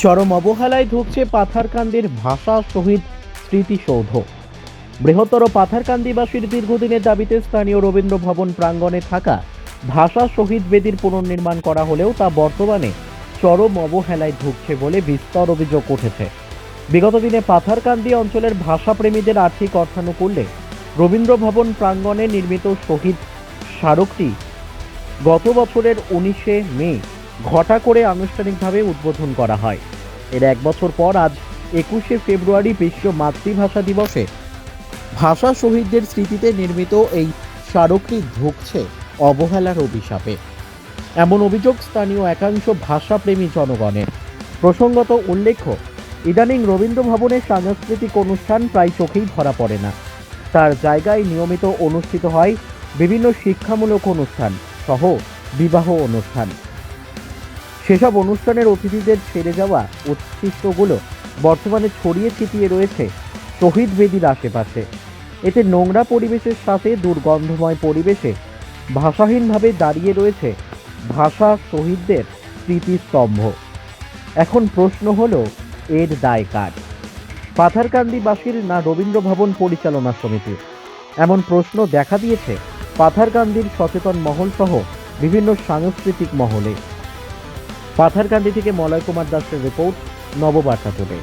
চরম অবহেলায় ঢুকছে পাথারকান্দির ভাষা শহীদ স্মৃতিসৌধ। বৃহত্তর পাথারকান্দিবাসীর দীর্ঘদিনের দাবিতে স্থানীয় রবীন্দ্র ভবন প্রাঙ্গণে থাকা ভাষা শহীদ বেদির পুনর্নির্মাণ করা হলেও তা বর্তমানে চরম অবহেলায় ঢুকছে বলে বিস্তর অভিযোগ উঠেছে। বিগত দিনে পাথারকান্দি অঞ্চলের ভাষাপ্রেমীদের আর্থিক অর্থানুকূল্যে রবীন্দ্র ভবন প্রাঙ্গণে নির্মিত শহীদ স্মারকটি গত বছরের উনিশে মে ঘটা করে আনুষ্ঠানিকভাবে উদ্বোধন করা হয়। এর এক বছর পর আজ একুশে ফেব্রুয়ারি বিশ্ব মাতৃভাষা দিবসে। ভাষা শহীদদের স্মৃতিতে নির্মিত এই স্মারকটি ঢুকছে অবহেলার অভিশাপে। এমন অভিযোগ স্থানীয় একাংশ ভাষাপ্রেমী জনগণের প্রসঙ্গত উল্লেখ্য, ইদানিং রবীন্দ্র ভবনের সাংস্কৃতিক অনুষ্ঠান প্রায় চোখেই ধরা পড়ে না। তার জায়গায় নিয়মিত অনুষ্ঠিত হয় বিভিন্ন শিক্ষামূলক অনুষ্ঠান সহ বিবাহ অনুষ্ঠান। সেসব অনুষ্ঠানের অতিথিদের ছেড়ে যাওয়া উচ্ছিষ্টগুলো বর্তমানে ছড়িয়ে ছিটিয়ে রয়েছে শহীদ বেদির আশেপাশে। এতে নোংরা পরিবেশের সাথে দুর্গন্ধময় পরিবেশে ভাষাহীনভাবে দাঁড়িয়ে রয়েছে ভাষা শহীদদের স্মৃতিস্তম্ভ। এখন প্রশ্ন হলো, এর দায় কার? পাথারকান্দিবাসীর না রবীন্দ্র ভবন পরিচালনা সমিতির? এমন প্রশ্ন দেখা দিয়েছে পাথারকান্দির সচেতন মহল সহ বিভিন্ন সাংস্কৃতিক মহলে। পাথারকান্দি থেকে মলয় কুমার দাসের রিপোর্ট নববার্তা টুডে।